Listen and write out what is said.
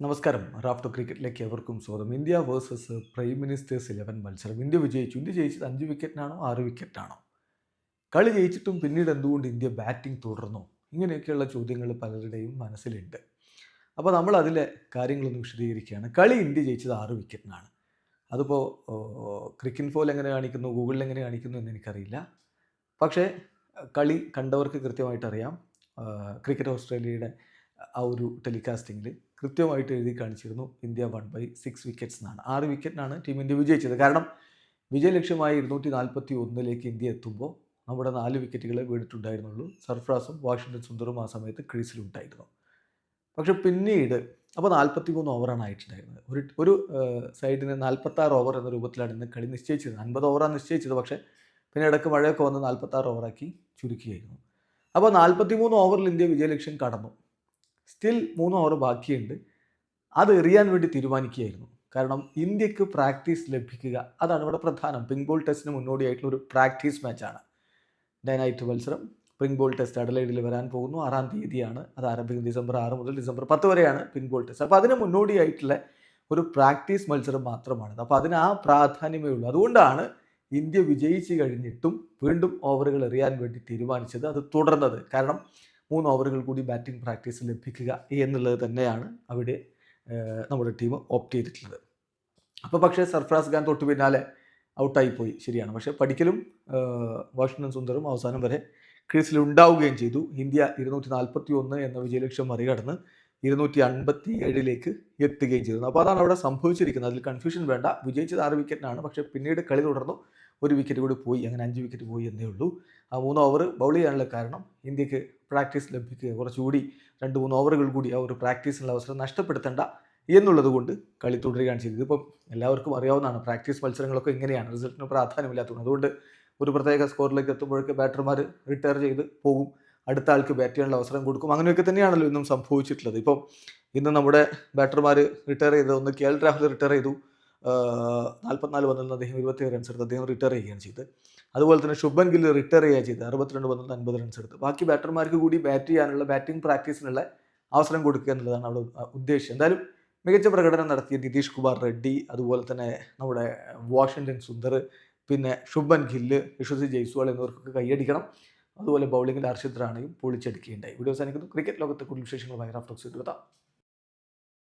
നമസ്കാരം. റാഫ്റ്റോ ക്രിക്കറ്റിലേക്ക് എവർക്കും സ്വാഗതം. India versus prime ministers eleven മത്സരം. ഇന്ത്യ വിജയിച്ചു. ഇന്ത്യ ജയിച്ചത് അഞ്ച് വിക്കറ്റിനാണോ ആറ് വിക്കറ്റിനാണോ കളി ജയിച്ചിട്ടും പിന്നീട് എന്തുകൊണ്ട് ഇന്ത്യ ബാറ്റിംഗ് തുടർന്നു? ഇങ്ങനെയൊക്കെയുള്ള ചോദ്യങ്ങൾ പലരുടെയും മനസ്സിലുണ്ട്. അപ്പോൾ നമ്മൾ അതിലെ കാര്യങ്ങളൊന്ന് വിശദീകരിക്കുകയാണ്. കളി ഇന്ത്യ ജയിച്ചത് ആറ് വിക്കറ്റിനാണ്. അതിപ്പോൾ ക്രിക്കറ്റ് ഫോൽ എങ്ങനെ കാണിക്കുന്നു ഗൂഗിളിൽ എങ്ങനെ കാണിക്കുന്നു എന്ന് എനിക്കറിയില്ല. പക്ഷേ കളി കണ്ടവർക്ക് കൃത്യമായിട്ടറിയാം. ക്രിക്കറ്റ് ഓസ്ട്രേലിയയുടെ ആ ഒരു ടെലികാസ്റ്റിങ്ങിൽ കൃത്യമായിട്ട് എഴുതി കാണിച്ചിരുന്നു India won by six wickets എന്നാണ്. ആറ് വിക്കറ്റിനാണ് ടീം ഇന്ത്യ വിജയിച്ചത്. കാരണം വിജയലക്ഷ്യമായി ഇരുന്നൂറ്റി നാൽപ്പത്തി ഒന്നിലേക്ക് ഇന്ത്യ എത്തുമ്പോൾ നമ്മുടെ നാല് വിക്കറ്റുകളെ വീണിട്ടുണ്ടായിരുന്നുള്ളൂ. സർഫ്രാസും വാഷിംഗ്ടൺ സുന്ദറും ആ സമയത്ത് ക്രീസിലുണ്ടായിരുന്നു. പക്ഷെ പിന്നീട് അപ്പോൾ നാൽപ്പത്തി മൂന്ന് ഓവറാണ് ആയിട്ടുണ്ടായിരുന്നത്. ഒരു ഒരു സൈഡിന് നാൽപ്പത്താറ് ഓവർ എന്ന രൂപത്തിലാണ് ഇന്ന് കളി നിശ്ചയിച്ചത്. അൻപത് ഓവറാണ് നിശ്ചയിച്ചത്. പക്ഷേ പിന്നെ ഇടയ്ക്ക് മഴയൊക്കെ വന്ന് നാൽപ്പത്താറ് ഓവറാക്കി ചുരുക്കിയായിരുന്നു. അപ്പോൾ നാൽപ്പത്തി മൂന്ന് ഓവറിൽ ഇന്ത്യ വിജയലക്ഷ്യം കടന്നു. സ്റ്റിൽ മൂന്ന് ഓവർ ബാക്കിയുണ്ട്. അത് എറിയാൻ വേണ്ടി തീരുമാനിക്കുകയായിരുന്നു. കാരണം ഇന്ത്യയ്ക്ക് പ്രാക്ടീസ് ലഭിക്കുക അതാണ് ഇവിടെ പ്രധാനം. പിങ്ക് ബോൾ ടെസ്റ്റിന് മുന്നോടിയായിട്ടുള്ള ഒരു പ്രാക്ടീസ് മാച്ചാണ് ഡേ നൈറ്റ് മത്സരം. പിങ്ക് ബോൾ ടെസ്റ്റ് അഡലൈഡിൽ വരാൻ പോകുന്നു. ആറാം തീയതിയാണ്. അത് ആരംഭിക്കുന്നത് ഡിസംബർ ആറ് മുതൽ ഡിസംബർ പത്ത് വരെയാണ് പിങ്ക് ബോൾ ടെസ്റ്റ് അപ്പോൾ അതിന് മുന്നോടിയായിട്ടുള്ള ഒരു പ്രാക്ടീസ് മത്സരം മാത്രമാണ്. അപ്പോൾ അതിന് ആ പ്രാധാന്യമേ ഉള്ളൂ. അതുകൊണ്ടാണ് ഇന്ത്യ വിജയിച്ച് കഴിഞ്ഞിട്ടും വീണ്ടും ഓവറുകൾ എറിയാൻ വേണ്ടി തീരുമാനിച്ചത്. അത് തുടർന്നത്. കാരണം മൂന്ന് ഓവറുകൾ കൂടി ബാറ്റിംഗ് പ്രാക്ടീസ് ലഭിക്കുക എന്നുള്ളത് തന്നെയാണ് അവിടെ നമ്മുടെ ടീം ഓപ്റ്റ് ചെയ്തിട്ടുള്ളത്. അപ്പോൾ പക്ഷേ സർഫ്രാസ് ഖാൻ തൊട്ട് പിന്നാലെ ഔട്ടായിപ്പോയി ശരിയാണ്. പക്ഷേ പഠിക്കലും വാഷിംഗ്ടൺ സുന്ദറും അവസാനം വരെ ക്രീസിൽ ഉണ്ടാവുകയും ചെയ്തു. ഇന്ത്യ ഇരുന്നൂറ്റി നാൽപ്പത്തി ഒന്ന് എന്ന വിജയലക്ഷ്യം മറികടന്ന് ഇരുന്നൂറ്റി അൻപത്തി ഏഴിലേക്ക് എത്തുകയും ചെയ്തു അപ്പോൾ അതാണ് അവിടെ സംഭവിച്ചിരിക്കുന്നത്. അതിൽ കൺഫ്യൂഷൻ വേണ്ട. വിജയിച്ചത് ആറ് വിക്കറ്റിനാണ് പക്ഷേ പിന്നീട് കളി തുടർന്നു. ഒരു വിക്കറ്റ് കൂടി പോയി അങ്ങനെ അഞ്ച് വിക്കറ്റ് പോയി എന്നേ ഉള്ളൂ. ആ മൂന്ന് ഓവർ ബൗൾ ചെയ്യാനുള്ള കാരണം ഇന്ത്യയ്ക്ക് പ്രാക്ടീസ് ലഭിക്കുക. കുറച്ചുകൂടി രണ്ട് മൂന്ന് ഓവറുകൾ കൂടി ആ ഒരു പ്രാക്ടീസിനുള്ള അവസരം നഷ്ടപ്പെടുത്തേണ്ട എന്നുള്ളത് കൊണ്ട് കളി തുടരുകയാണ് ചെയ്തത്. ഇപ്പം എല്ലാവർക്കും അറിയാവുന്നതാണ് പ്രാക്ടീസ് മത്സരങ്ങളൊക്കെ ഇങ്ങനെയാണ്. റിസൾട്ടിന് പ്രാധാന്യമില്ലാത്തതുകൊണ്ട്. അതുകൊണ്ട് ഒരു പ്രത്യേക സ്കോറിലേക്ക് എത്തുമ്പോഴേക്ക് ബാറ്റർമാർ റിട്ടയർ ചെയ്ത് പോകും. അടുത്ത ആൾക്ക് ബാറ്റ് ചെയ്യാനുള്ള അവസരം കൊടുക്കും. അങ്ങനെയൊക്കെ തന്നെയാണല്ലോ ഇന്നും സംഭവിച്ചിട്ടുള്ളത്. ഇപ്പം ഇന്ന് നമ്മുടെ ബാറ്റർമാർ റിട്ടയർ ചെയ്തത് ഒന്ന് കെ എൽ രാഹുൽ റിട്ടയർ ചെയ്തു. നാൽപ്പത്തിനാല് പന്തിൽ നിന്ന് അദ്ദേഹം ഇരുപത്തിയേഴ് റൺസ് എടുത്ത് അദ്ദേഹം റിട്ടയർ ചെയ്യുകയാണ് ചെയ്തത് അതുപോലെ തന്നെ ശുഭൻ ഗിൽ റിട്ടയർ ചെയ്യുകയാണ് ചെയ്ത്. അറുപത്തിരണ്ട് പന്തിൽ നിന്ന് അൻപത് റൺസ് എടുത്ത്. ബാക്കി ബാറ്റർമാർക്ക് കൂടി ബാറ്റ് ചെയ്യാനുള്ള ബാറ്റിംഗ് പ്രാക്ടീസിനുള്ള അവസരം കൊടുക്കുക എന്നുള്ളതാണ് അവിടെ ഉദ്ദേശം. എന്തായാലും മികച്ച പ്രകടനം നടത്തിയ നിതീഷ് കുമാർ റെഡ്ഡി അതുപോലെ തന്നെ നമ്മുടെ വാഷിങ്ടൺ സുന്ദർ പിന്നെ ശുഭൻ ഗില്ല് യശസ്വി ജയ്സ്വാൾ എന്നിവർക്കൊക്കെ കൈയടിക്കണം. അതുപോലെ ബൗളിങ്ങിൽ ഹർഷിത് പൊളിച്ചെടുക്കുകയുണ്ടായി. വീഡിയോ അവസാനിക്കുന്നു. ക്രിക്കറ്റ് ലോകത്തെ കൂടുതൽ വിശേഷങ്ങളുമായി റാഫ്റ്റോക്സ് എത്താം